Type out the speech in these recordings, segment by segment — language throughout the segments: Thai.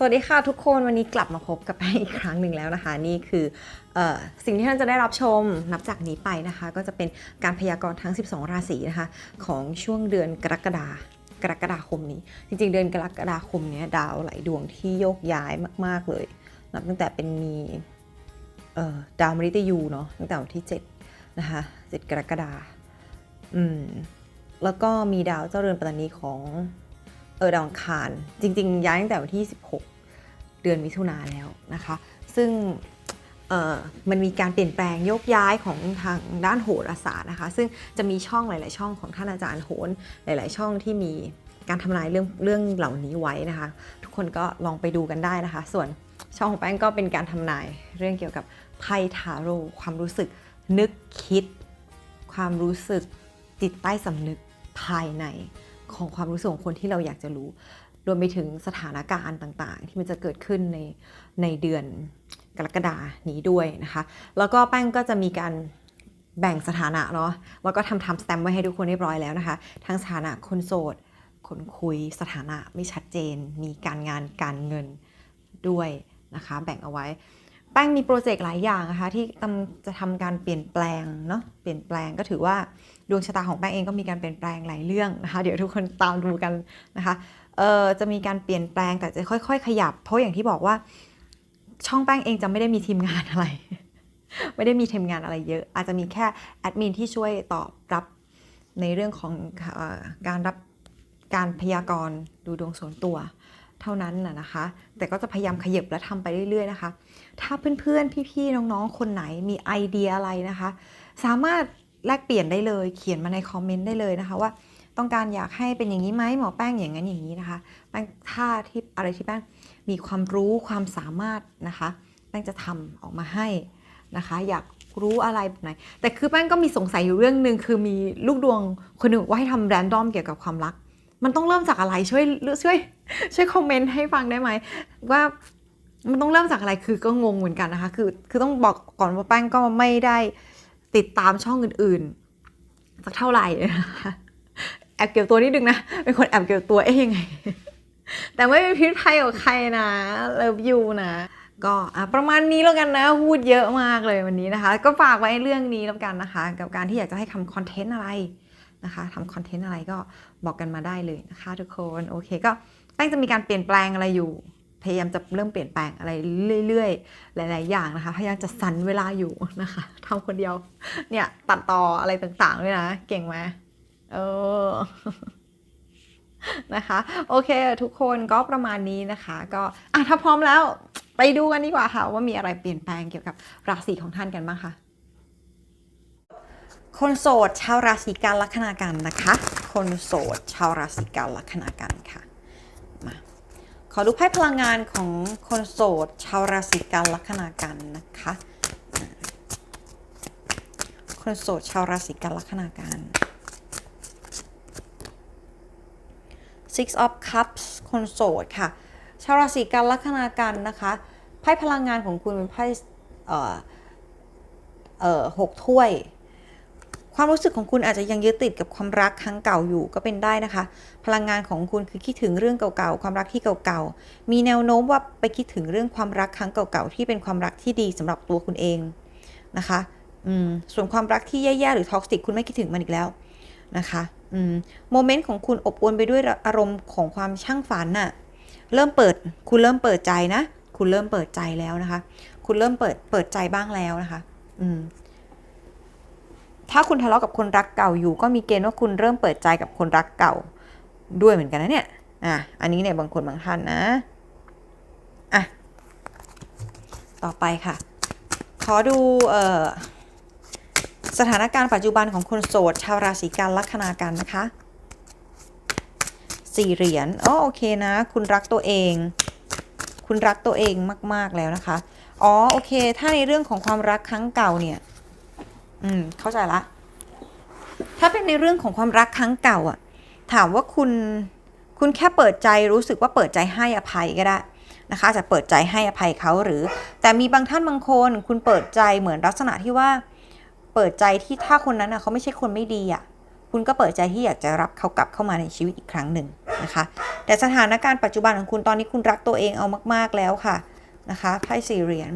สวัสดีค่ะทุกคนวันนี้กลับมาพบกับแป้งอีกครั้งหนึ่งแล้วนะคะ นี่คือออสิ่งที่ท่านจะได้รับชมนับจากนี้ไปนะคะ ก็จะเป็นการพยากรณ์ทั้ง 12 ราศีนะคะ ของช่วงเดือนกรกฎากรกฎาคมนี้ จริง ๆ เดือนกรกฎาคมนี้ดาวหลายดวงที่โยกย้ายมาก ๆเลย นับตั้งแต่เป็นมีดาวมฤตยูเนาะตั้งแต่วันที่7นะคะ7กรกฎาอืมแล้วก็มีดาวเจ้าเรือนปัตตานีของ เออดาวอังคาร จริง ๆ ย้ายตั้งแต่วันที่ 16 เดือนมิถุนาแล้วนะคะ ซึ่งมันมีการเปลี่ยนแปลงโยกย้ายของทางด้านโหราศาสตร์นะคะ ซึ่งจะมีช่องหลาย ๆ ช่องของท่านอาจารย์โหนหลาย ๆ ช่องที่มีการทำนายเรื่องเรื่องเหล่านี้ไว้นะคะ ทุกคนก็ลองไปดูกันได้นะคะ ส่วนช่องของแป้งก็เป็นการทำนายเรื่องเกี่ยวกับไพ่ทาโร่ความรู้สึกนึกคิด ความรู้สึกจิตใต้สำนึกภายใน ของความรู้สึกของคนที่เราอยากจะรู้ รวมไปถึงสถานการณ์ต่างๆ ที่มันจะเกิดขึ้นในในเดือนกรกฎานี้ด้วยนะคะ แล้วก็แป้งก็จะมีการแบ่งสถานะเนาะ แล้วก็ทำทำสแตมป์ไว้ให้ทุกคนเรียบร้อยแล้วนะคะ ทั้งสถานะคนโสด คนคุย สถานะไม่ชัดเจน มีการงานการเงินด้วยนะคะ แบ่งเอาไว้ แป้งมีโปรเจกต์หลายอย่างนะคะที่จะทำการเปลี่ยนแปลงเนาะ เปลี่ยนแปลงก็ถือว่า ดวงชะตาของแป้งเองก็มีการเปลี่ยนแปลงหลายเรื่องนะคะเดี๋ยวทุกคนตามดูกันนะคะเอ่อจะมีการเปลี่ยนแปลงแต่จะค่อย ๆ ขยับ เพราะอย่างที่บอกว่าช่องแป้งเองจะไม่ได้มีทีมงานอะไร ไม่ได้มีทีมงานอะไรเยอะ อาจจะมีแค่แอดมินที่ช่วยตอบรับในเรื่องของอการรับการพยากรณ์ดูดวงส่วนตัวเท่านั้นนะนะคะ แต่ก็จะพยายามขยับและทำไปเรื่อย ๆ นะคะ ถ้าเพื่อนๆ พี่ๆ น้องๆ คนไหนมีไอเดียอะไรนะคะ สามารถ แลกเปลี่ยนได้เลย เขียนมาในคอมเมนต์ได้เลยนะคะว่าต้องการอยากให้เป็นอย่างนี้ไหมหมอแป้งอย่างนั้นอย่างนี้นะคะแป้งถ้าที่อะไรที่แป้งมีความรู้ความสามารถนะคะ แป้งจะทำออกมาให้นะคะ อยากรู้อะไรแบบไหน แต่คือแป้งก็มีสงสัยอยู่เรื่องหนึ่งคือมีลูกดวงคนหนึ่งว่าให้ทำแรนดอมเกี่ยวกับความรัก มันต้องเริ่มจากอะไรช่วยช่วยช่วยคอมเมนต์ให้ฟังได้ไหมว่ามันต้องเริ่มจากอะไรคือก็งงเหมือนกันนะคะ คือคือต้องบอกก่อนว่าแป้งก็ไม่ได้ ติดตามช่องอื่นๆ สักเท่าไหร่นะคะแอบเกี่ยวตัวนิดนึงนะ เป็นคนแอบเกี่ยวตัวเองไง แต่ไม่เป็นพิษภัยกับใครนะ เลิฟยูนะ ก็ประมาณนี้แล้วกันนะ พูดเยอะมากเลยวันนี้นะคะ ก็ฝากไว้เรื่องนี้แล้วกันนะคะ กับการที่อยากจะให้ทำคอนเทนต์อะไรนะคะทำคอนเทนต์อะไรก็บอกกันมาได้เลยนะคะทุกคน โอเคก็แป้งจะมีการเปลี่ยนแปลงอะไรอยู่ พยายามจะเริ่มเปลี่ยนแปลงอะไรเรื่อยๆ หลาย ๆ อย่างนะคะ พยายามจะสันเวลาอยู่นะคะทำคนเดียว เนี่ยตัดต่ออะไรต่างๆด้วยนะ เก่งไหมเออนะคะ โอเค ทุกคนก็ประมาณนี้นะคะ ก็อะถ้าพร้อมแล้ว ไปดูกันดีกว่าค่ะ ว่ามีอะไรเปลี่ยนแปลงเกี่ยวกับราศีของท่านกันบ้างคะคนโสดชาวราศีกันลัคนากันนะคะ คนโสดชาวราศีกันลัคนากันค่ะ ขอดูไพ่พลังงานของคนโสด ชาวราศีกันลัคนากันนะคะ คนโสดชาวราศีกันลัคนากัน Six of Cups คนโสดค่ะ ชาวราศีกันลัคนากันนะคะไพ่พลังงานของคุณเป็นไพ่เอ่อเอ่อหกถ้วย ความรู้สึกของคุณอาจจะยังยึดติดกับความรักครั้งเก่าอยู่ก็เป็นได้นะคะ พลังงานของคุณคือคิดถึงเรื่องเก่าๆ ความรักที่เก่าๆ มีแนวโน้มว่าไปคิดถึงเรื่องความรักครั้งเก่าๆ ที่เป็นความรักที่ดีสำหรับตัวคุณเองนะคะ อืม ส่วนความรักที่แย่ๆ หรือท็อกซิกคุณไม่คิดถึงมันอีกแล้วนะคะ อืม โมเมนต์ของคุณอบอวลไปด้วยอารมณ์ของความช่างฝันน่ะ เริ่มเปิด คุณเริ่มเปิดใจนะ คุณเริ่มเปิดใจแล้วนะคะ คุณเริ่มเปิด เปิดใจบ้างแล้วนะคะ อืม ถ้าคุณทะเลาะกับคนรักเก่าอยู่ ก็มีเกณฑ์ว่าคุณเริ่มเปิดใจกับคนรักเก่าด้วยเหมือนกันนะเนี่ย อะ อันนี้เนี่ยบางคนบางท่านนะ อะ ต่อไปค่ะ ขอดูเอ่อสถานการณ์ปัจจุบันของคนโสด ชาวราศีกันลัคนากันนะคะสี่เหรียญอ๋อโอเคนะ คุณรักตัวเอง คุณรักตัวเองมาก ๆ แล้วนะคะ อ๋อ โอเค ถ้าในเรื่องของความรักครั้งเก่าเนี่ย อืม เข้าใจละ ถ้าเป็นในเรื่องของความรักครั้งเก่าอะถามว่าคุณคุณแค่เปิดใจรู้สึกว่าเปิดใจให้อภัยก็ได้นะคะจะเปิดใจให้อภัยเขาหรือ แต่มีบางท่านบางคนคุณเปิดใจเหมือนลักษณะที่ว่า เปิดใจที่ถ้าคนนั้นอะเขาไม่ใช่คนไม่ดีอะคุณก็เปิดใจที่อยากจะรับเขากลับเข้ามาในชีวิตอีกครั้งหนึ่งนะคะ แต่สถานการณ์ปัจจุบันของคุณตอนนี้คุณรักตัวเองเอามาก ๆแล้วค่ะนะคะไพ่สี่เหรียญ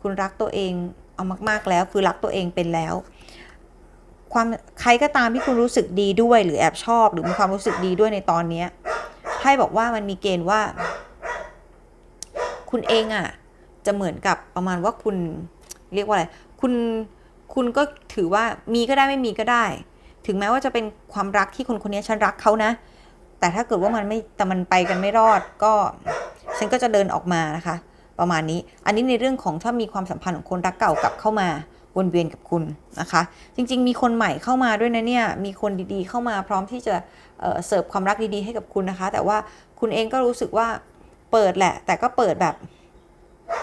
คุณรักตัวเอง เอามากๆแล้ว คือรักตัวเองเป็นแล้ว ความใครก็ตามที่คุณรู้สึกดีด้วยหรือแอบชอบ หรือมีความรู้สึกดีด้วยในตอนเนี้ไพ่บอกว่ามันมีเกณฑ์ว่า คุณเองอะ่ะ จะเหมือนกับประมาณว่าคุณเรียกว่าอะไร คุณคุณก็ถือว่ามีก็ได้ไม่มีก็ได้ ถึงแม้ว่าจะเป็นความรักที่คนคนนี้ฉันรักเขานะ แต่ถ้าเกิดว่ามันไม่แต่มันไปกันไม่รอดก็ ฉันก็จะเดินออกมานะคะ ประมาณนี้ อันนี้ในเรื่องของถ้ามีความสัมพันธ์ของคนรักเก่ากลับเข้ามาวนเวียนกับคุณนะคะ จริง ๆ มีคนใหม่เข้ามาด้วยนะเนี่ย มีคนดีๆ เข้ามาพร้อมที่จะเเสิร์ฟความรักดีๆ ให้กับคุณนะคะ แต่ว่าคุณเองก็รู้สึกว่าเปิดแหละ แต่ก็เปิดแบบ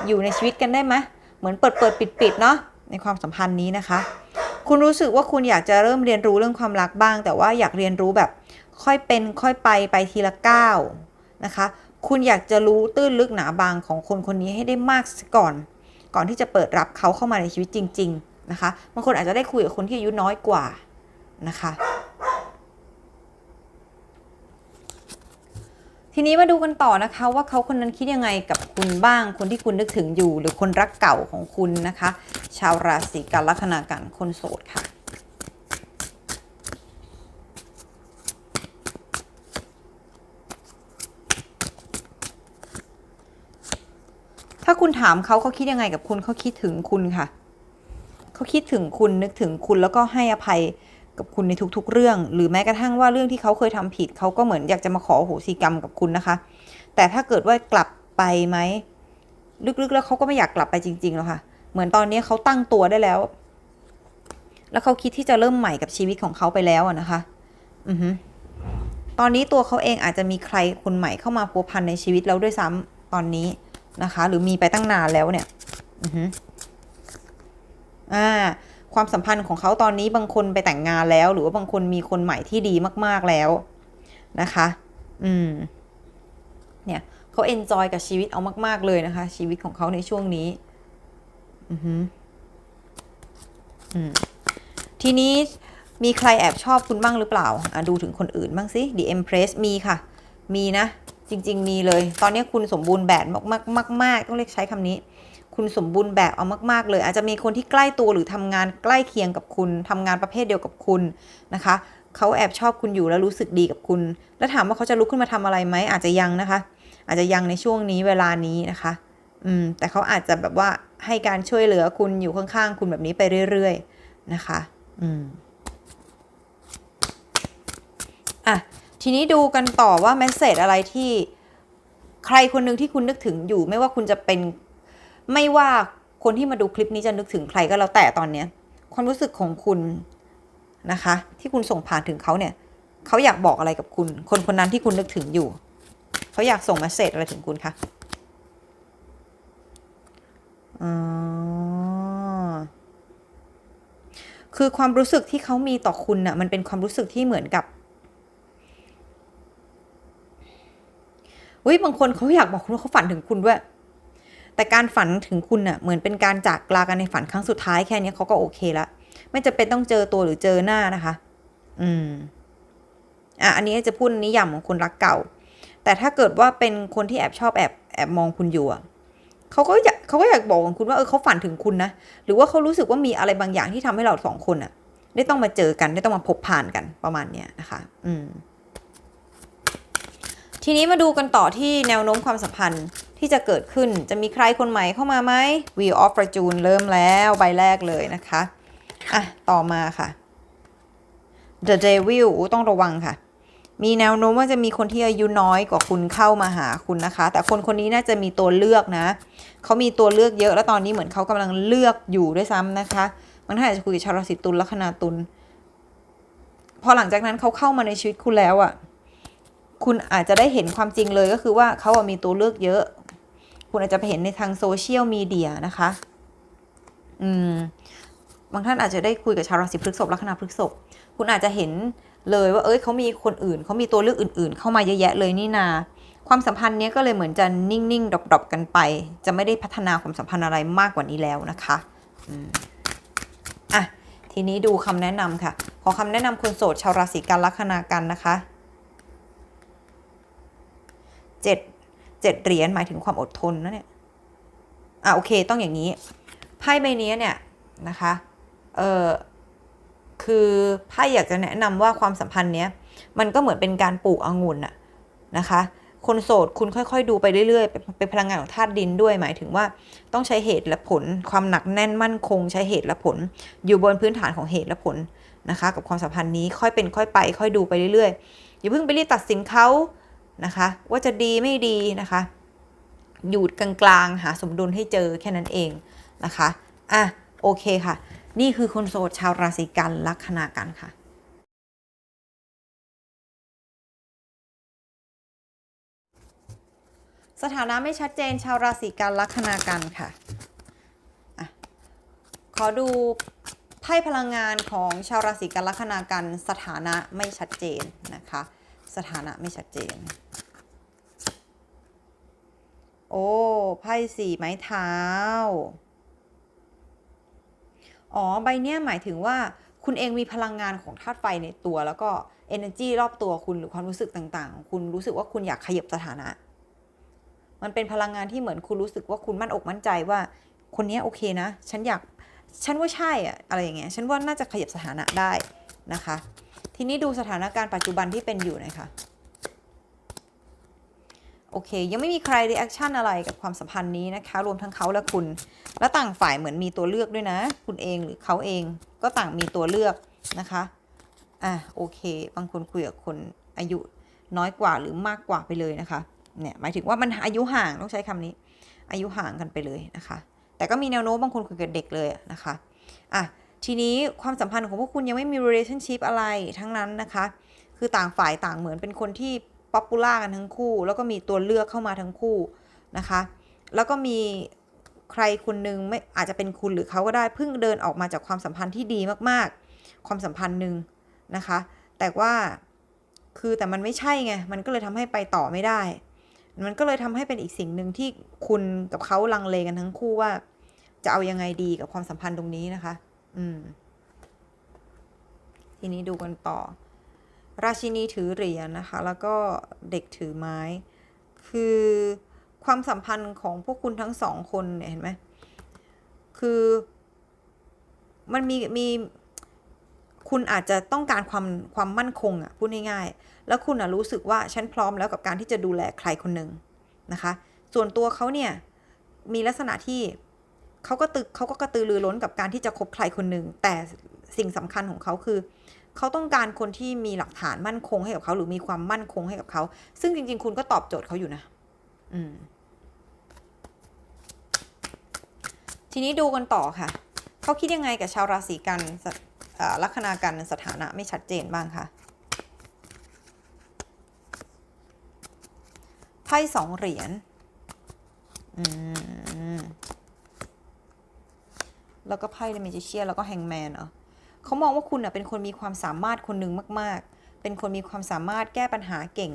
อยู่ในชีวิตกันได้ไหมเหมือนเปิดเปิดปิดปิดเนาะในความสัมพันธ์นี้นะคะ คุณรู้สึกว่าคุณอยากจะเริ่มเรียนรู้เรื่องความรักบ้าง แต่ว่าอยากเรียนรู้แบบค่อยเป็นค่อยไปไปทีละก้าวนะคะ คุณอยากจะรู้ตื้นลึกหนาบางของคนคนนี้ให้ได้มากก่อน ก่อนที่จะเปิดรับเขาเข้ามาในชีวิตจริง ๆ นะคะ บางคนอาจจะได้คุยกับคนที่อายุน้อยกว่านะคะ ทีนี้มาดูกันต่อนะคะว่าเขาคนนั้นคิดยังไงกับคุณบ้าง คนที่คุณนึกถึงอยู่ หรือคนรักเก่าของคุณนะคะ ชาวราศีกันลัคนากันคนโสดค่ะ คุณถามเขาเขาคิดยังไงกับคุณเขาคิดถึงคุณค่ะเขาคิดถึงคุณนึกถึงคุณแล้วก็ให้อภัยกับคุณในทุกๆ เรื่อง หรือแม้กระทั่งว่าเรื่องที่เขาเคยทำผิดเขาก็เหมือนอยากจะมาขอโหสิกรรมกับคุณนะคะ แต่ถ้าเกิดว่ากลับไปไหมลึกๆ แล้วเขาก็ไม่อยากกลับไปจริงๆแล้วค่ะ เหมือนตอนนี้เขาตั้งตัวได้แล้ว แล้วเขาคิดที่จะเริ่มใหม่กับชีวิตของเขาไปแล้วนะคะ อือฮึตอนนี้ตัวเขาเองอาจจะมีใครคนใหม่เข้ามาพัวพันในชีวิตแล้วด้วยซ้ำตอนนี้ นะคะ หรือมีไปตั้งนานแล้วเนี่ยอือฮึอ่าความสัมพันธ์ของเขาตอนนี้บางคนไปแต่งงานแล้ว หรือว่าบางคนมีคนใหม่ที่ดีมาก ๆแล้วนะคะ อืม เนี่ยเขาเอนจอยกับชีวิตเอามาก ๆ เลยนะคะ ชีวิตของเขาในช่วงนี้ อือฮึอืมทีนี้มีใครแอบชอบคุณบ้างหรือเปล่า อะ ดูถึงคนอื่นบ้างสิ The Empress มีค่ะ มีนะ จริง ๆ มีเลย ตอนนี้คุณสมบูรณ์แบบมากๆมากๆต้องเรียกใช้คำนี้ คุณสมบูรณ์แบบเอามาก ๆ เลย อาจจะมีคนที่ใกล้ตัวหรือทำงานใกล้เคียงกับคุณทำงานประเภทเดียวกับคุณนะคะเขาแอบชอบคุณอยู่แล้วรู้สึกดีกับคุณ แล้วถามว่าเขาจะลุกขึ้นมาทำอะไรไหมอาจจะยังนะคะ อาจจะยังในช่วงนี้เวลานี้นะคะอืมแต่เขาอาจจะแบบว่าให้การช่วยเหลือคุณอยู่ข้างๆ คุณแบบนี้ไปเรื่อย ๆ นะคะ อืมอะ ทีนี้ดูกันต่อว่าแมสเซจอะไรที่ใครคนหนึ่งที่คุณนึกถึงอยู่ ไม่ว่าคุณจะเป็นไม่ว่าคนที่มาดูคลิปนี้จะนึกถึงใครก็แล้วแต่ตอนเนี้ยความรู้สึกของคุณนะคะ ที่คุณส่งผ่านถึงเขาเนี่ยเขาอยากบอกอะไรกับคุณ คนคนนั้นที่คุณนึกถึงอยู่เขาอยากส่งเมสเซจอะไรถึงคุณคะอ๋อคือความรู้สึกที่เขามีต่อคุณน่ะมันเป็นความรู้สึกที่เหมือนกับ เฮ้ยบางคนเขาอยากบอกคุณว่าเขาฝันถึงคุณด้วย แต่การฝันถึงคุณน่ะเหมือนเป็นการจากลากันในฝันครั้งสุดท้ายแค่นี้เขาก็โอเคละไม่จะเป็นต้องเจอตัวหรือเจอหน้านะคะ อืมอะอันนี้จะพูดนิยามของคนรักเก่า แต่ถ้าเกิดว่าเป็นคนที่แอบชอบแอบแอบมองคุณอยู่อะเขาก็อยากเขาก็อยากบอกกับคุณว่าเออเขาฝันถึงคุณนะหรือว่าเขารู้สึกว่ามีอะไรบางอย่างที่ทำให้เราสองคนอะ ได้ต้องมาเจอกันได้ต้องมาพบผ่านกันประมาณเนี้ยนะคะ อืม ทีนี้มาดูกันต่อที่แนวโน้มความสัมพันธ์ที่จะเกิดขึ้นจะมีใครคนใหม่เข้ามาไหม Wheel of Fortune เริ่มแล้วใบแรกเลยนะคะอะต่อมาค่ะ The Devil ต้องระวังค่ะ มีแนวโน้มว่าจะมีคนที่อายุน้อยกว่าคุณเข้ามาหาคุณนะคะ แต่คนคนนี้น่าจะมีตัวเลือกนะเขามีตัวเลือกเยอะแล้วตอนนี้เหมือนเขากำลังเลือกอยู่ด้วยซ้ำนะคะมันถ้าอาจจะคุยกับชาวราศีตุลลัคนาตุลพอหลังจากนั้นเขาเข้ามาในชีวิตคุณแล้วอะ่ะ คุณอาจจะได้เห็นความจริงเลยก็คือว่าเขาอะมีตัวเลือกเยอะ คุณอาจจะไปเห็นในทางโซเชียลมีเดียนะคะ อืม บางท่านอาจจะได้คุยกับชาวราศีพฤษภลัคนาพฤษภคุณอาจจะเห็นเลยว่า เอ้ยเขามีคนอื่น เขามีตัวเลือกอื่น ๆ เข้ามาเยอะแยะเลยนี่นา ความสัมพันธ์เนี้ยก็เลยเหมือนจะนิ่งๆดรอปๆกันไป จะไม่ได้พัฒนาความสัมพันธ์อะไรมากกว่านี้แล้วนะคะอืมอะทีนี้ดูคำแนะนำค่ะ ขอคำแนะนำคนโสดชาวราศีกันลัคนากันนะคะ เจ็ดเจ็ดเหรียญหมายถึงความอดทนนะเนี่ยอะโอเคต้องอย่างนี้ไพ่ใบนี้เนี่ยนะคะเออคือไพ่อยากจะแนะนำว่าความสัมพันธ์เนี้ยมันก็เหมือนเป็นการปลูกองุ่นอะนะคะ คนโสดคุณค่อยๆ ดูไปเรื่อยๆเป็นเป็นพลังงานของธาตุดินด้วย หมายถึงว่าต้องใช้เหตุและผล ความหนักแน่นมั่นคง ใช้เหตุและผล อยู่บนพื้นฐานของเหตุและผลนะคะ กับความสัมพันธ์นี้ค่อยเป็นค่อยไป ค่อยดูไปเรื่อยๆอย่าเพิ่งไปรีบตัดสินเขา นะคะ ว่าจะดีไม่ดีนะคะอยู่กลางๆ หาสมดุลให้เจอแค่นั้นเองนะคะอะโอเคค่ะ นี่คือคนโสดชาวราศีกันลัคนากันค่ะสถานะไม่ชัดเจนชาวราศีกันลัคนากันค่ะอะขอดูไพ่พลังงานของชาวราศีกันลัคนากัน สถานะไม่ชัดเจนนะคะ สถานะไม่ชัดเจน โอ้ไพ่สี่ไม้เท้า อ๋อใบเนี้ยหมายถึงว่าคุณเองมีพลังงานของธาตุไฟในตัว แล้วก็ energy รอบตัวคุณหรือความรู้สึกต่างๆของคุณรู้สึกว่าคุณอยากขยับสถานะ มันเป็นพลังงานที่เหมือนคุณรู้สึกว่าคุณมั่นอกมั่นใจว่า คนนี้โอเคนะ ฉันอยากฉันว่าใช่อะอะไรอย่างเงี้ยฉันว่าน่าจะขยับสถานะได้นะคะ ทีนี้ดูสถานการณ์ปัจจุบันที่เป็นอยู่หน่อยค่ะ โอเค ยังไม่มีใครรีแอคชั่นอะไรกับความสัมพันธ์นี้นะคะ รวมทั้งเขาและคุณ และต่างฝ่ายเหมือนมีตัวเลือกด้วยนะ คุณเองหรือเขาเองก็ต่างมีตัวเลือกนะคะอะโอเค บางคนคุยกับคนอายุน้อยกว่าหรือมากกว่าไปเลยนะคะเนี่ยหมายถึงว่ามันอายุห่างต้องใช้คำนี้ อายุห่างกันไปเลยนะคะ แต่ก็มีแนวโน้มบางคนคุยกับเด็กเลยนะคะอะทีนี้ความสัมพันธ์ของพวกคุณยังไม่มี relationship อะไรทั้งนั้นนะคะ คือต่างฝ่ายต่างเหมือนเป็นคนที่ ป๊อปปูล่ากันทั้งคู่ แล้วก็มีตัวเลือกเข้ามาทั้งคู่นะคะ แล้วก็มีใครคนหนึ่งไม่อาจจะเป็นคุณหรือเขาก็ได้เพิ่งเดินออกมาจากความสัมพันธ์ที่ดีมากๆ ความสัมพันธ์หนึ่งนะคะ แต่ว่าคือแต่มันไม่ใช่ไง มันก็เลยทำให้ไปต่อไม่ได้ มันก็เลยทำให้เป็นอีกสิ่งหนึ่งที่คุณกับเขาลังเลกันทั้งคู่ว่า จะเอายังไงดีกับความสัมพันธ์ตรงนี้นะคะ อืม ทีนี้ดูกันต่อ ราชินีถือเหรียญนะคะ แล้วก็เด็กถือไม้ คือความสัมพันธ์ของพวกคุณทั้งสองคนเนี่ยเห็นไหมคือมันมีมีคุณอาจจะต้องการความความมั่นคงอะพูดง่ายๆ แล้วคุณอะรู้สึกว่าฉันพร้อมแล้วกับการที่จะดูแลใครคนหนึ่งนะคะ ส่วนตัวเขาเนี่ยมีลักษณะที่เขาก็ตึกเขาก็กระตือรือร้นกับการที่จะคบใครคนหนึ่งแต่สิ่งสำคัญของเขาคือเเขาต้องการคนที่มีหลักฐานมั่นคงให้กับเขาหรือมีความมั่นคงให้กับเขา ซึ่งจริง ๆ คุณก็ตอบโจทย์เขาอยู่นะ อืม ทีนี้ดูกันต่อค่ะ เขาคิดยังไงกับชาวราศีกันลัคนากันสถานะไม่ชัดเจนบ้างคะไพ่สองเหรียญแล้วก็ไพ่เดมิจิเชียแล้วก็แฮงแมนเหรอ เขามองว่าคุณเป็นคนมีความสามารถคนหนึ่งมาก ๆ เป็นคนมีความสามารถแก้ปัญหาเก่ง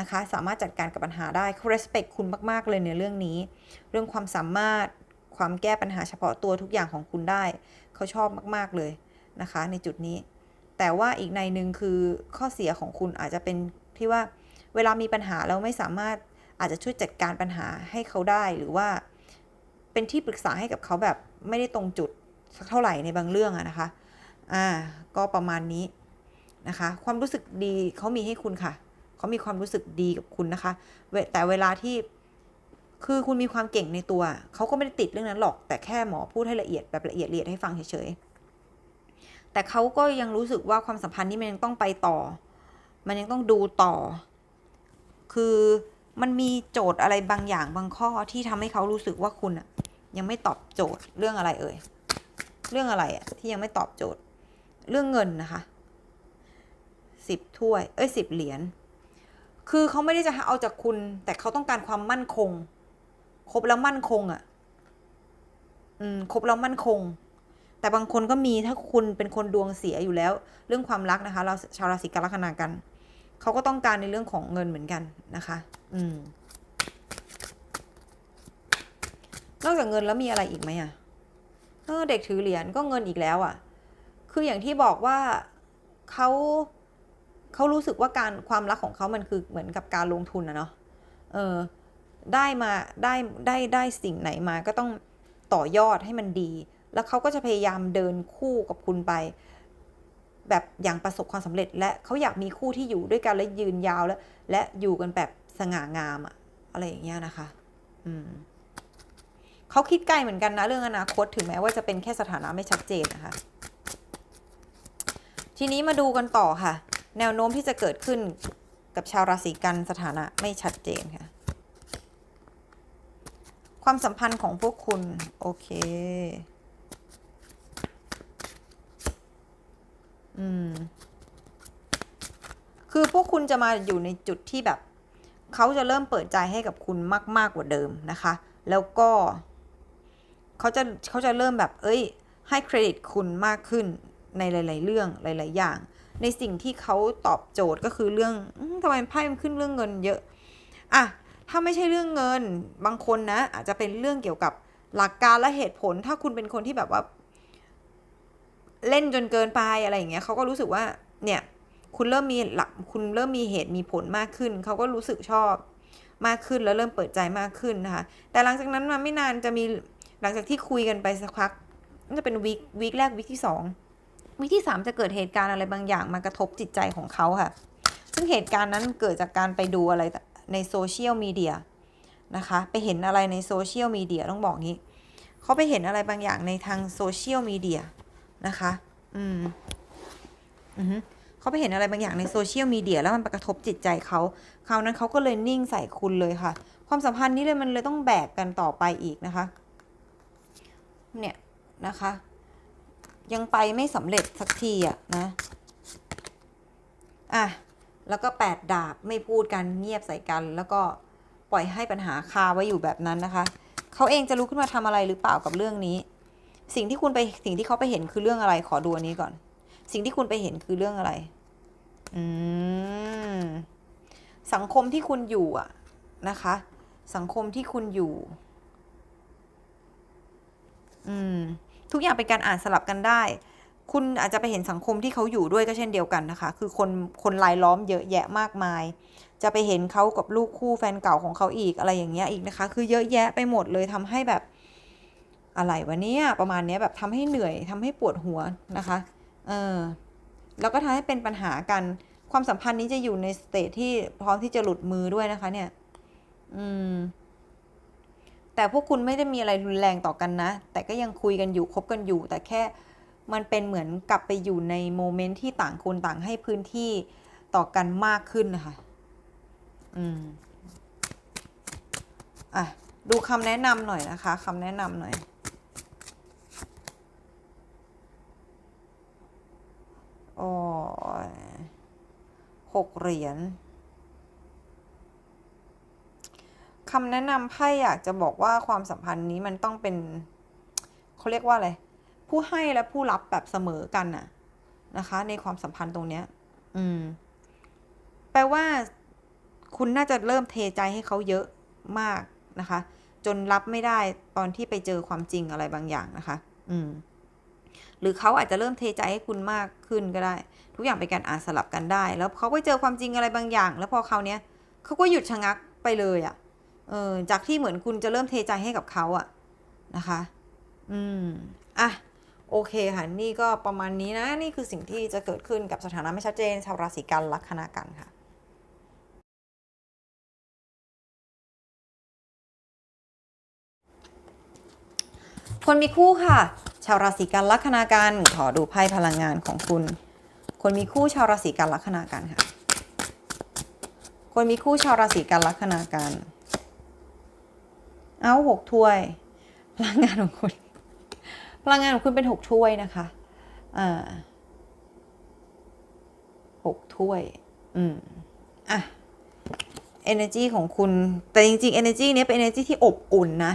นะคะ สามารถจัดการกับปัญหาได้เขา respect คุณมากๆ เลยในเรื่องนี้ เรื่องความสามารถความแก้ปัญหาเฉพาะตัวทุกอย่างของคุณได้ เขาชอบมาก ๆ เลยนะคะ ในจุดนี้ แต่ว่าอีกในหนึ่งคือข้อเสียของคุณอาจจะเป็นที่ว่าเวลามีปัญหาแล้วไม่สามารถอาจจะช่วยจัดการปัญหาให้เขาได้หรือว่า เป็นที่ปรึกษาให้กับเขาแบบไม่ได้ตรงจุดสักเท่าไหร่ในบางเรื่องอะนะคะ อ่าก็ประมาณนี้นะคะ ความรู้สึกดีเขามีให้คุณค่ะเขามีความรู้สึกดีกับคุณนะคะ แต่เวลาที่คือคุณมีความเก่งในตัว เขาก็ไม่ได้ติดเรื่องนั้นหรอก แต่แค่หมอพูดให้ละเอียดแบบละเอียดละเอียดให้ฟังเฉยๆ แต่เขาก็ยังรู้สึกว่าความสัมพันธ์นี้มันยังต้องไปต่อ มันยังต้องดูต่อ คือมันมีโจทย์อะไรบางอย่างบางข้อที่ทำให้เขารู้สึกว่าคุณอะยังไม่ตอบโจทย์เรื่องอะไรเอ่ย เรื่องอะไรอะที่ยังไม่ตอบโจทย์ เรื่องเงินนะคะสิบถ้วย เอ้ยสิบเหรียญ คือเขาไม่ได้จะเอาจากคุณ แต่เขาต้องการความมั่นคง ครบแล้วมั่นคงอะ่ะ อืม ครบแล้วมั่นคง แต่บางคนก็มีถ้าคุณเป็นคนดวงเสียอยู่แล้ว เรื่องความรักนะคะ เราชาวราศีกันลัคนากัน เขาก็ต้องการในเรื่องของเงินเหมือนกันนะคะ อืม นอกจากเงินแล้วมีอะไรอีกไหมอะ เออ เด็กถือเหรียญก็เงินอีกแล้วอะ่ะ คืออย่างที่บอกว่าเขาเขารู้สึกว่าการความรักของเขามันคือเหมือนกับการลงทุนนะเนาะ เออ ได้มาได้ได้ได้สิ่งไหนมาก็ต้องต่อยอดให้มันดี แล้วเขาก็จะพยายามเดินคู่กับคุณไป แบบอย่างประสบความสำเร็จ และเขาอยากมีคู่ที่อยู่ด้วยกันและยืนยาวและและอยู่กันแบบสง่างามอะอะไรอย่างเงี้ยนะคะ อืมเขาคิดไกลเหมือนกันนะเรื่องอนาคตถึงแม้ว่าจะเป็นแค่สถานะไม่ชัดเจนนะคะ ทีนี้มาดูกันต่อค่ะ แนวโน้มที่จะเกิดขึ้นกับชาวราศีกันสถานะไม่ชัดเจนค่ะ ความสัมพันธ์ของพวกคุณ โอเค อืม คือพวกคุณจะมาอยู่ในจุดที่แบบ เขาจะเริ่มเปิดใจให้กับคุณมาก ๆ กว่าเดิมนะคะ แล้วก็ เขาจะเขาจะเริ่มแบบ เอ้ย ให้เครดิตคุณมากขึ้น ในหลาย ๆ เรื่องหลาย ๆ อย่าง ในสิ่งที่เขาตอบโจทย์ก็คือเรื่องทำไมไพ่มันขึ้นเรื่องเงินเยอะอะถ้าไม่ใช่เรื่องเงินบางคนนะ อาจจะเป็นเรื่องเกี่ยวกับหลักการและเหตุผล ถ้าคุณเป็นคนที่แบบว่า เล่นจนเกินไปอะไรอย่างเงี้ยเขาก็รู้สึกว่าเนี่ยคุณเริ่มมีหลักคุณเริ่มมีเหตุมีผลมากขึ้น เขาก็รู้สึกชอบมากขึ้นแล้วเริ่มเปิดใจมากขึ้นนะคะ แต่หลังจากนั้นมาไม่นานจะมีหลังจากที่คุยกันไปสักพักน่าจะเป็นวีควีคแรกวีคที่สอง วีคที่สามจะเกิดเหตุการณ์อะไรบางอย่างมากระทบจิตใจของเขาค่ะ ซึ่งเหตุการณ์นั้นเกิดจากการไปดูอะไรในโซเชียลมีเดียนะคะ ไปเห็นอะไรในโซเชียลมีเดียต้องบอกงี้ เขาไปเห็นอะไรบางอย่างในทางโซเชียลมีเดียนะคะ อืม อือเขาไปเห็นอะไรบางอย่างในโซเชียลมีเดียแล้วมันกระทบจิตใจเขาคราวนั้นเขาก็เลยนิ่งใส่คุณเลยค่ะ ความสัมพันธ์นี้เลยมันเลยต้องแบกกันต่อไปอีกนะคะ เนี่ยนะคะ ยังไปไม่สำเร็จสักทีอะนะ อะ แล้วก็แปดดาบไม่พูดกันเงียบใส่กัน แล้วก็ปล่อยให้ปัญหาคาไว้อยู่แบบนั้นนะคะเขาเองจะลุกขึ้นมาทำอะไรหรือเปล่ากับเรื่องนี้ สิ่งที่คุณไปสิ่งที่เขาไปเห็นคือเรื่องอะไร ขอดูอันนี้ก่อน สิ่งที่คุณไปเห็นคือเรื่องอะไร อืม สังคมที่คุณอยู่อะนะคะ สังคมที่คุณอยู่ อืม ทุกอย่างเป็นการอ่านสลับกันได้ คุณอาจจะไปเห็นสังคมที่เขาอยู่ด้วยก็เช่นเดียวกันนะคะ คือคนคนรายล้อมเยอะแยะมากมาย จะไปเห็นเขากับลูกคู่แฟนเก่าของเขาอีกอะไรอย่างเงี้ยอีกนะคะ คือเยอะแยะไปหมดเลยทำให้แบบอะไรวะเนี่ยประมาณเนี้ยแบบทำให้เหนื่อยทำให้ปวดหัวนะคะ เออแล้วก็ทำให้เป็นปัญหากันความสัมพันธ์นี้จะอยู่ในสเตจที่พร้อมที่จะหลุดมือด้วยนะคะ เนี่ย อืม แต่พวกคุณไม่ได้มีอะไรรุนแรงต่อกันนะ แต่ก็ยังคุยกันอยู่คบกันอยู่ แต่แค่มันเป็นเหมือนกลับไปอยู่ในโมเมนต์ที่ต่างคนต่างให้พื้นที่ต่อกันมากขึ้นนะคะอืมอะดูคำแนะนำหน่อยนะคะคำแนะนำหน่อยโอ้หกเหรียญ คำแนะนำไพ่อยากจะบอกว่าความสัมพันธ์นี้มันต้องเป็นเขาเรียกว่าอะไร ผู้ให้และผู้รับแบบเสมอกันน่ะนะคะ ในความสัมพันธ์ตรงเนี้ย อืม แปลว่า คุณน่าจะเริ่มเทใจให้เขาเยอะมากนะคะ จนรับไม่ได้ตอนที่ไปเจอความจริงอะไรบางอย่างนะคะ อืม หรือเขาอาจจะเริ่มเทใจให้คุณมากขึ้นก็ได้ ทุกอย่างเป็นการอ่านสลับกันได้ แล้วเขาไปเจอความจริงอะไรบางอย่าง แล้วพอเขาวเนี้ยเขาก็หยุดชะงักไปเลยอะ่ะ เออจากที่เหมือนคุณจะเริ่มเทใจให้กับเขาอะนะคะ อืมอะโอเคค่ะ นี่ก็ประมาณนี้นะ นี่คือสิ่งที่จะเกิดขึ้นกับสถานะไม่ชัดเจน ชาวราศีกันลัคนากันค่ะคนมีคู่ค่ะ ชาวราศีกันลัคนากันขอดูไพ่พลังงานของคุณ คนมีคู่ชาวราศีกันลัคนากันค่ะ คนมีคู่ชาวราศีกันลัคนากัน เอาหกถ้วย พลังงานของคุณ พลังงานของคุณเป็นหกถ้วยนะคะหกถ้วย อืม อะ energy ของคุณ แต่จริงๆ energy เนี้ยเป็น energy ที่อบอุ่นนะ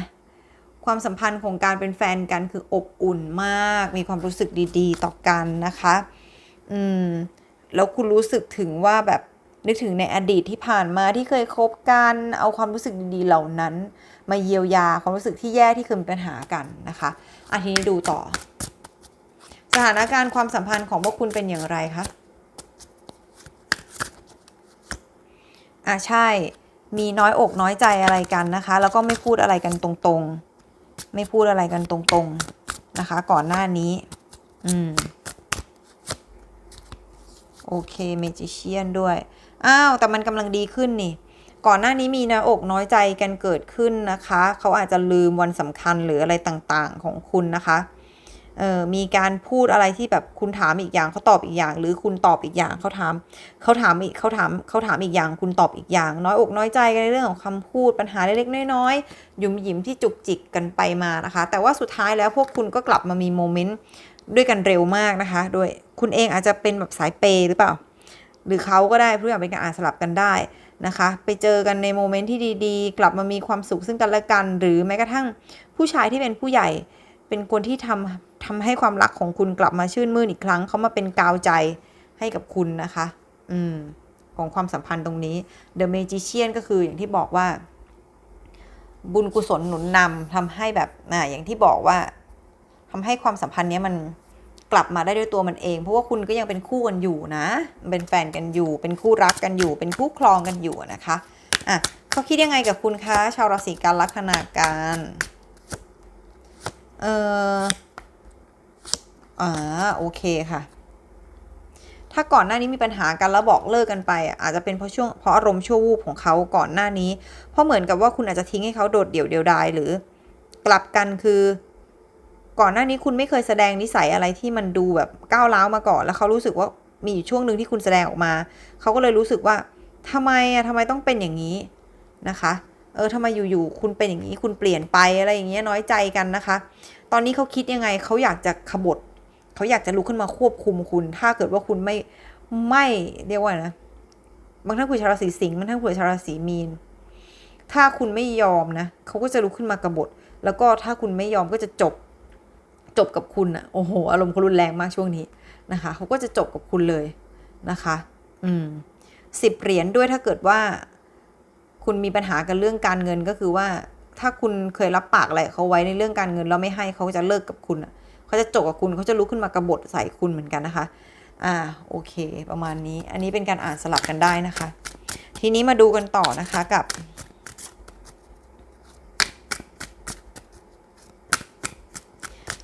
ความสัมพันธ์ของการเป็นแฟนกันคืออบอุ่นมาก มีความรู้สึกดี ๆ ต่อกันนะคะ อืม แล้วคุณรู้สึกถึงว่าแบบ นึกถึงในอดีตที่ผ่านมาที่เคยคบกัน เอาความรู้สึกดีๆเหล่านั้น มาเยียวยาความรู้สึกที่แย่ที่เคยมีปัญหากันนะคะอันทีนี้ดูต่อ สถานการณ์ความสัมพันธ์ของพวกคุณเป็นอย่างไรคะอะใช่มีน้อยอกน้อยใจอะไรกันนะคะ แล้วก็ไม่พูดอะไรกันตรงๆ ไม่พูดอะไรกันตรงๆนะคะ ก่อนหน้านี้ อืม โอเคเมจิเชียนด้วย อ้าวแต่มันกำลังดีขึ้นนี่ ก่อนหน้านี้มีน้อยอกน้อยใจกันเกิดขึ้นนะคะ เขาอาจจะลืมวันสำคัญหรืออะไรต่างๆของคุณนะคะเออมีการพูดอะไรที่แบบคุณถามอีกอย่างเขาตอบอีกอย่าง หรือคุณตอบอีกอย่างเขาถามเขาถามอีกเขาถามเขาถามอีกอย่าง คุณตอบอีกอย่าง น้อยอกน้อยใจกันในเรื่องของคำพูดปัญหาเล็กๆน้อยๆหยุ่มหยิมที่จุกจิกกันไปมานะคะ แต่ว่าสุดท้ายแล้วพวกคุณก็กลับมามีโมเมนต์ด้วยกันเร็วมากนะคะโดยคุณเองอาจจะเป็นแบบสายเปย์หรือเปล่า หรือเขาก็ได้ทุกอย่างเป็นการอ่านสลับกันได้นะคะ ไปเจอกันในโมเมนต์ที่ดีๆ กลับมามีความสุขซึ่งกันและกัน หรือแม้กระทั่งผู้ชายที่เป็นผู้ใหญ่ เป็นคนที่ทำทำให้ความรักของคุณกลับมาชื่นมื่นอีกครั้ง เขามาเป็นกาวใจให้กับคุณนะคะ อืมของความสัมพันธ์ตรงนี้ The Magician ก็คืออย่างที่บอกว่า บุญกุศลหนุนนำทำให้แบบอ่าอย่างที่บอกว่าทำให้ความสัมพันธ์เนี้ยมัน กลับมาได้ด้วยตัวมันเอง เพราะว่าคุณก็ยังเป็นคู่กันอยู่นะ เป็นแฟนกันอยู่ เป็นคู่รักกันอยู่ เป็นคู่ครองกันอยู่นะคะอะเขาคิดยังไงกับคุณคะชาวราศีกันลัคนาการเอออ่าโอเคค่ะ ถ้าก่อนหน้านี้มีปัญหากันแล้วบอกเลิกกันไปอะอาจจะเป็นเพราะช่วงเพราะอารมณ์ชั่ววูบของเขาก่อนหน้านี้ เพราะเหมือนกับว่าคุณอาจจะทิ้งให้เขาโดดเดี่ยวเดียวดายหรือกลับกันคือ ก่อนหน้านี้คุณไม่เคยแสดงนิสัยอะไรที่มันดูแบบก้าวร้าวมาก่อน แล้วเขารู้สึกว่ามีอยู่ช่วงหนึ่งที่คุณแสดงออกมา เขาก็เลยรู้สึกว่าทำไมอะทำไมต้องเป็นอย่างนี้นะคะ เออทำไมอยู่ๆคุณเป็นอย่างนี้ คุณเปลี่ยนไปอะไรอย่างเงี้ยน้อยใจกันนะคะ ตอนนี้เขาคิดยังไงเขาอยากจะขบฏเขาอยากจะลุกขึ้นมาควบคุมคุณ ถ้าเกิดว่าคุณไม่ไม่เรียกว่านะบางท่านคุยชาวราศีสิงห์บางท่านคุยชาวราศีมีน ถ้าคุณไม่ยอมนะเขาก็จะลุกขึ้นมากบฏ แล้วก็ถ้าคุณไม่ยอมก็จะจบ จบกับคุณอะโอ้โห อารมณ์เขารุนแรงมากช่วงนี้นะคะเขาก็จะจบกับคุณเลยนะคะ อืมสิบเหรียญด้วยถ้าเกิดว่า คุณมีปัญหากันเรื่องการเงินก็คือว่า ถ้าคุณเคยรับปากอะไรเขาไว้ในเรื่องการเงินแล้วไม่ให้เขาจะเลิกกับคุณอะเขาจะจบกับคุณเขาจะลุกขึ้นมากระบฏใส่คุณเหมือนกันนะคะ อ่าโอเค ประมาณนี้ อันนี้เป็นการอ่านสลับกันได้นะคะ ทีนี้มาดูกันต่อนะคะกับ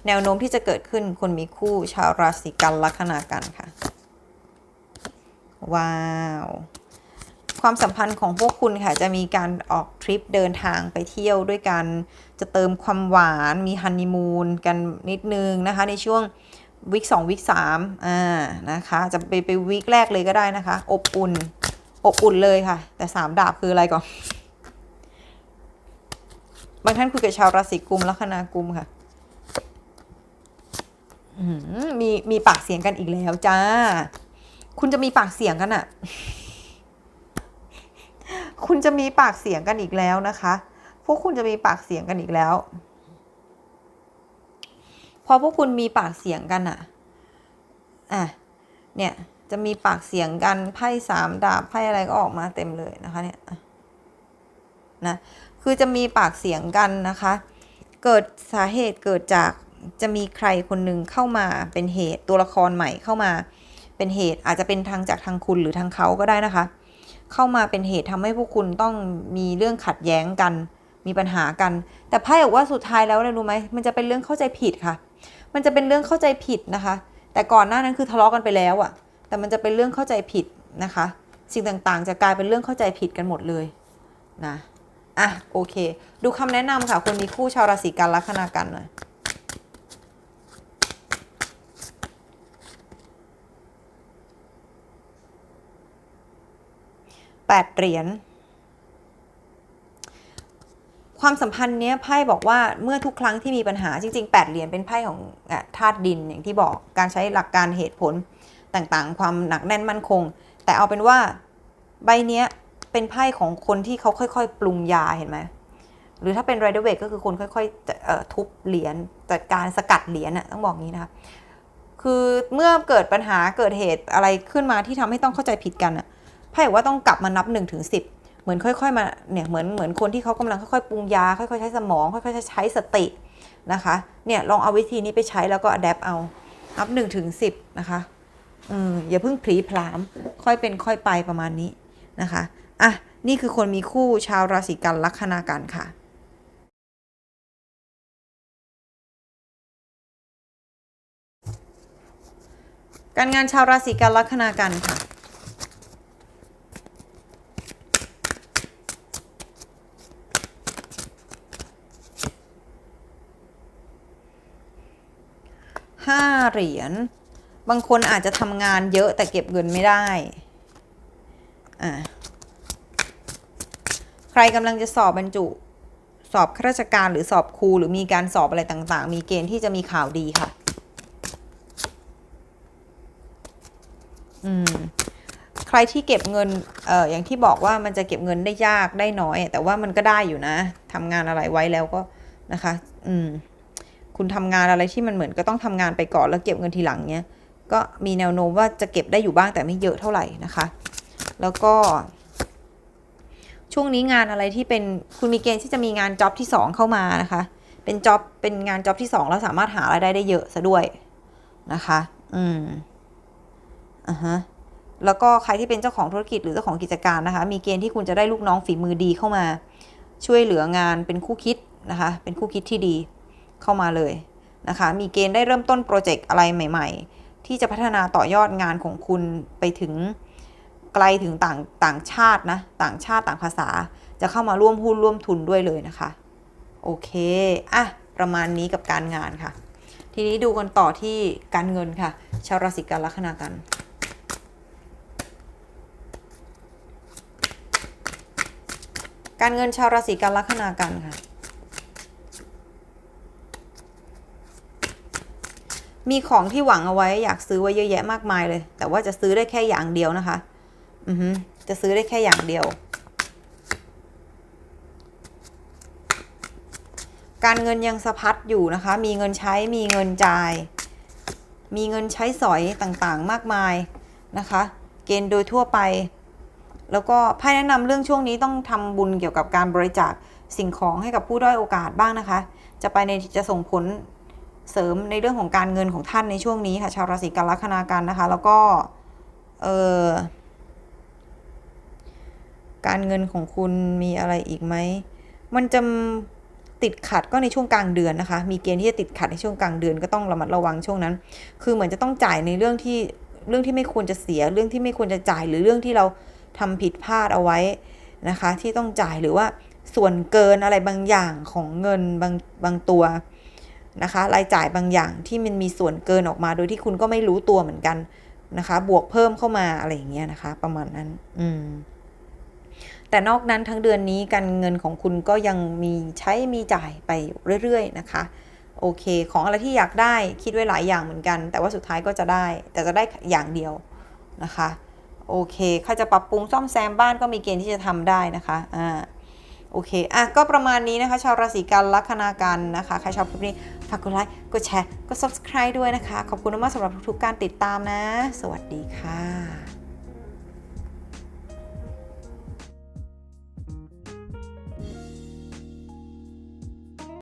แนวโน้มที่จะเกิดขึ้นคนมีคู่ชาวราศีกันลัคนากันค่ะ ว้าว ความสัมพันธ์ของพวกคุณค่ะ จะมีการออกทริปเดินทางไปเที่ยวด้วยกัน จะเติมความหวานมีฮันนีมูนกันนิดนึงนะคะ ในช่วงวิกสองวิกสามอ่านะคะ จะไปไปวิกแรกเลยก็ได้นะคะ อบอุ่น อบอุ่นเลยค่ะ แต่สามดาบคืออะไรก่อน บางท่านคุยกับชาวราศีกุมลัคนากุมค่ะ มีมีปากเสียงกันอีกแล้วจ้า คุณจะมีปากเสียงกันอะคุณจะมีปากเสียงกันอีกแล้วนะคะ พวกคุณจะมีปากเสียงกันอีกแล้ว พอพวกคุณมีปากเสียงกันอะอะ เนี่ย จะมีปากเสียงกัน ไพ่สามดาบ ไพ่อะไรก็ออกมาเต็มเลยนะคะ เนี่ย นะ คือจะมีปากเสียงกันนะคะ เกิดสาเหตุเกิดจาก จะมีใครคนหนึ่งเข้ามาเป็นเหตุตัวละครใหม่เข้ามาเป็นเหตุอาจจะเป็นทางจากทางคุณหรือทางเขาก็ได้นะคะ เข้ามาเป็นเหตุทำให้พวกคุณต้องมีเรื่องขัดแย้งกัน มีปัญหากัน แต่ไพ่บอกว่าสุดท้ายแล้วเนี่ยรู้ไหมมันจะเป็นเรื่องเข้าใจผิดค่ะ มันจะเป็นเรื่องเข้าใจผิดนะคะ แต่ก่อนหน้านั้นคือทะเลาะกันไปแล้วอะแต่มันจะเป็นเรื่องเข้าใจผิดนะคะ สิ่งต่างๆ จะกลายเป็นเรื่องเข้าใจผิดกันหมดเลยนะอะโอเค ดูคำแนะนำค่ะคนมีคู่ชาวราศีกันลัคนากันหน่อย แปดเหรียญความสัมพันธ์เนี้ยไพ่บอกว่าเมื่อทุกครั้งที่มีปัญหาจริงๆ 8 เหรียญเป็นไพ่ของอะธาตุดินอย่างที่บอกการใช้หลักการเหตุผลต่างๆ ความหนักแน่นมั่นคง แต่เอาเป็นว่าใบเนี้ยเป็นไพ่ของคนที่เขาค่อยๆ ปรุงยาเห็นไหมหรือถ้าเป็นไรเดอร์เวกก็คือคนค่อยๆทุบเหรียญจัดการสกัดเหรียญน่ะต้องบอกงี้นะคะคือเมื่อเกิดปัญหาเกิดเหตุอะไรขึ้นมาที่ทำให้ต้องเข้าใจผิดกันอะ ไพ่บอกว่าต้องกลับมานับ1นถึงสิเหมือนค่อยๆมาเนี่ยเหมือนเหมือนคนที่เขากำลังค่อยๆปรุงยาค่อยๆใช้สมองค่อยๆใช้สตินะคะเนี่ยลองเอาวิธีนี้ไปใช้แล้วก็อัดแอปเอานับ1นถึงสินะคะอืมอย่าเพิ่งพลีพลามค่อยเป็นค่อยไปประมาณนี้นะคะอะนี่คือคนมีคู่ชาวราศีกันลัคนากันค่ะการงานชาวราศีกันลัคนากันค่ะ ห้าเหรียญ บางคนอาจจะทำงานเยอะแต่เก็บเงินไม่ได้ อ่า ใครกำลังจะสอบบรรจุ สอบข้าราชการหรือสอบครูหรือมีการสอบอะไรต่างๆ มีเกณฑ์ที่จะมีข่าวดีค่ะ อืม ใครที่เก็บเงิน เอ่อ อย่างที่บอกว่ามันจะเก็บเงินได้ยากได้น้อย แต่ว่ามันก็ได้อยู่นะ ทำงานอะไรไว้แล้วก็นะคะ อืม คุณทำงานอะไรที่มันเหมือนก็ต้องทำงานไปก่อนแล้วเก็บเงินทีหลังเนี้ยก็มีแนวโน้มว่าจะเก็บได้อยู่บ้างแต่ไม่เยอะเท่าไหร่นะคะ แล้วก็ ช่วงนี้งานอะไรที่เป็นคุณมีเกณฑ์ที่จะมีงานจ็อบที่ 2 เข้ามานะคะ เป็นจ็อบเป็นงานจ็อบที่ 2 แล้วสามารถหารายได้ได้เยอะซะด้วยนะคะ อืมอะฮะแล้วก็ใครที่เป็นเจ้าของธุรกิจหรือเจ้าของกิจการนะคะ มีเกณฑ์ที่คุณจะได้ลูกน้องฝีมือดีเข้ามา ช่วยเหลืองานเป็นคู่คิดนะคะ เป็นคู่คิดที่ดี เข้ามาเลยนะคะ มีเกณฑ์ได้เริ่มต้นโปรเจกต์อะไรใหม่ ๆ ที่จะพัฒนาต่อยอดงานของคุณไปถึงไกลถึงต่างต่างชาตินะ ต่างชาติต่างภาษา จะเข้ามาร่วมหุ้นร่วมทุนด้วยเลยนะคะ โอเค อะ ประมาณนี้กับการงานค่ะ ทีนี้ดูกันต่อที่การเงินค่ะ ชาวราศีกันลัคนากันการเงินชาวราศีกันลัคนากันค่ะ มีของที่หวังเอาไว้อยากซื้อไว้เยอะแยะมากมายเลย แต่ว่าจะซื้อได้แค่อย่างเดียวนะคะ อือฮึจะซื้อได้แค่อย่างเดียว การเงินยังสะพัดอยู่นะคะ มีเงินใช้มีเงินจ่าย มีเงินใช้สอยต่างๆมากมายนะคะ เกณฑ์โดยทั่วไป แล้วก็ไพ่แนะนำเรื่องช่วงนี้ต้องทำบุญเกี่ยวกับการบริจาคสิ่งของให้กับผู้ด้อยโอกาสบ้างนะคะ จะไปในจะส่งผล เสริมในเรื่องของการเงินของท่านในช่วงนี้ค่ะ ชาวราศีกันลัคนากันนะคะ แล้วก็เออการเงินของคุณมีอะไรอีกไหม มันจะติดขัดก็ในช่วงกลางเดือนนะคะ มีเกณฑ์ที่จะติดขัดในช่วงกลางเดือนก็ต้องระมัดระวังช่วงนั้น คือเหมือนจะต้องจ่ายในเรื่องที่เรื่องที่ไม่ควรจะเสีย เรื่องที่ไม่ควรจะจ่ายหรือเรื่องที่เราทำผิดพลาดเอาไว้นะคะ ที่ต้องจ่ายหรือว่าส่วนเกินอะไรบางอย่างของเงินบางบางตัว นะคะรายจ่ายบางอย่างที่มันมีส่วนเกินออกมา โดยที่คุณก็ไม่รู้ตัวเหมือนกันนะคะ บวกเพิ่มเข้ามาอะไรอย่างเงี้ยนะคะ ประมาณนั้น อืมแต่นอกนั้นทั้งเดือนนี้การเงินของคุณก็ยังมีใช้มีจ่ายไปเรื่อยๆนะคะ โอเค ของอะไรที่อยากได้คิดไว้หลายอย่างเหมือนกัน แต่ว่าสุดท้ายก็จะได้ แต่จะได้อย่างเดียวนะคะ โอเคใครจะปรับปรุงซ่อมแซมบ้านก็มีเกณฑ์ที่จะทำได้นะคะอ่าโอเคอะก็ประมาณนี้นะคะ ชาวราศีกันลัคนากันนะคะใครชอบคลิปนี้ ฝากกดไลค์ กดแชร์ กด subscribe ด้วยนะคะ ขอบคุณมากๆสำหรับทุกๆการติดตามนะ สวัสดีค่ะ